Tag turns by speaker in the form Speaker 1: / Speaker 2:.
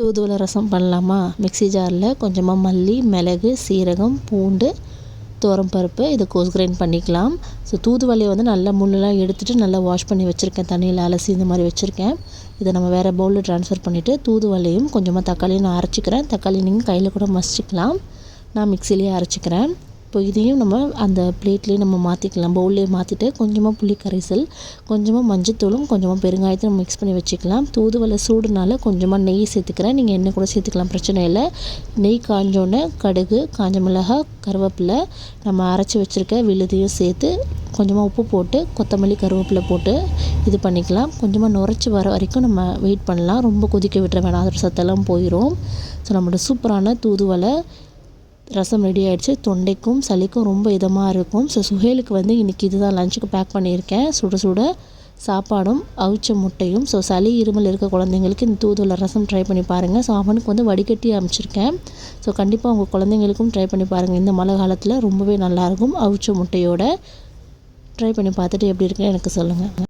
Speaker 1: தூதுவளை ரசம் பண்ணலாமா? மிக்ஸி ஜாரில் கொஞ்சமாக மல்லி மிளகு சீரகம் பூண்டு பருப்பு இதை கோஸ் கிரைண்ட் பண்ணிக்கலாம். ஸோ தூதுவளையை வந்து நல்லா முள்ளெலாம் எடுத்துகிட்டு நல்லா வாஷ் பண்ணி வச்சுருக்கேன். தண்ணியில் அலசி இந்த மாதிரி வச்சுருக்கேன். இதை நம்ம வேறு பவுலில் ட்ரான்ஸ்ஃபர் பண்ணிவிட்டு தூதுவளையும் கொஞ்சமாக தக்காளியும் நான் அரைச்சிக்கிறேன். தக்காளி நீங்கள் கையில் கூட மசிச்சிக்கலாம். நான் மிக்சிலேயே அரைச்சிக்கிறேன். இப்போ இதையும் நம்ம அந்த பிளேட்லேயே நம்ம மாற்றிக்கலாம் பவுல்லேயே மாற்றிட்டு கொஞ்சமாக புளி கரைசல் கொஞ்சமாக மஞ்சத்தூளும் கொஞ்சமாக பெருங்காயத்தை நம்ம மிக்ஸ் பண்ணி வச்சுக்கலாம். தூதுவளை சூடுனால கொஞ்சமாக நெய் சேர்த்துக்கிறேன். நீங்கள் எண்ணெய் கூட சேர்த்துக்கலாம் பிரச்சனை இல்லை. நெய் காஞ்சோடனே கடுகு காஞ்ச மிளகா கருவேப்பிலை நம்ம அரைச்சி வச்சுருக்க விழுதையும் சேர்த்து கொஞ்சமாக உப்பு போட்டு கொத்தமல்லி கருவேப்பிலை போட்டு இது பண்ணிக்கலாம். கொஞ்சமாக நுரைச்சி வர வரைக்கும் நம்ம வெயிட் பண்ணலாம். ரொம்ப கொதிக்க விட்டுற வேணாம். அதோட சத்தெல்லாம் போயிடும் ஸோ நம்மளோட சூப்பரான தூதுவளை ரசம் ரெடி ஆகிடுச்சு தொண்டைக்கும் சளிக்கும் ரொம்ப இதமாக இருக்கும். ஸோ சுஹேலுக்கு வந்து இன்றைக்கி இதுதான் லஞ்சுக்கு பேக் பண்ணியிருக்கேன். சுட சுட சாப்பாடும் அவிச்ச முட்டையும். ஸோ சளி இருமல் இருக்க குழந்தைங்களுக்கு இந்த தூதுவளை ரசம் ட்ரை பண்ணி பாருங்கள் ஸோ அவனுக்கு வந்து வடிகட்டி அமைச்சிருக்கேன். ஸோ கண்டிப்பாக உங்கள் குழந்தைங்களுக்கும் ட்ரை பண்ணி பாருங்கள் இந்த மழை காலத்தில் ரொம்பவே நல்லாயிருக்கும் அவிச்ச முட்டையோட ட்ரை பண்ணி பார்த்துட்டு எப்படி இருக்குன்னு எனக்கு சொல்லுங்கள்